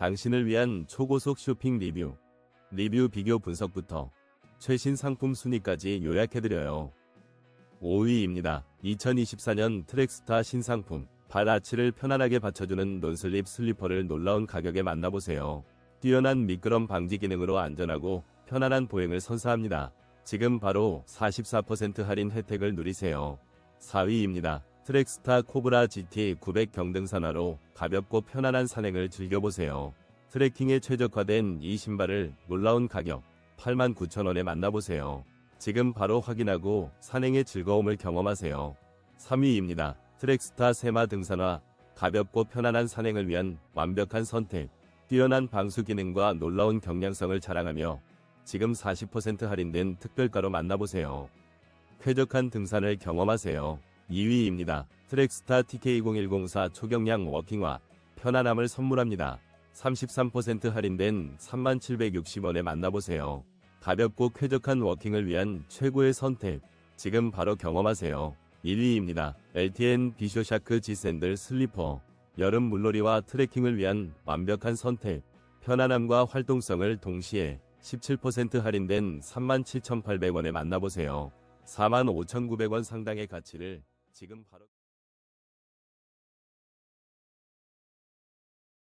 당신을 위한 초고속 쇼핑 리뷰. 리뷰 비교 분석부터 최신 상품 순위까지 요약해드려요. 5위입니다. 2024년 트랙스타 신상품. 발 아치를 편안하게 받쳐주는 논슬립 슬리퍼를 놀라운 가격에 만나보세요. 뛰어난 미끄럼 방지 기능으로 안전하고 편안한 보행을 선사합니다. 지금 바로 44% 할인 혜택을 누리세요. 4위입니다. 트랙스타 코브라 GT 900 경등산화로 가볍고 편안한 산행을 즐겨보세요. 트레킹에 최적화된 이 신발을 놀라운 가격 89,000원에 만나보세요. 지금 바로 확인하고 산행의 즐거움을 경험하세요. 3위입니다. 트랙스타 세마 등산화 가볍고 편안한 산행을 위한 완벽한 선택. 뛰어난 방수 기능과 놀라운 경량성을 자랑하며 지금 40% 할인된 특별가로 만나보세요. 쾌적한 등산을 경험하세요. 2위입니다. 트랙스타 TK0104 초경량 워킹화 편안함을 선물합니다. 33% 할인된 3760원에 만나보세요. 가볍고 쾌적한 워킹을 위한 최고의 선택. 지금 바로 경험하세요. 1위입니다. LTN 비쇼샤크 G 샌들 슬리퍼. 여름 물놀이와 트레킹을 위한 완벽한 선택. 편안함과 활동성을 동시에 17% 할인된 37,800원에 만나보세요. 45,900원 상당의 가치를 지금 바로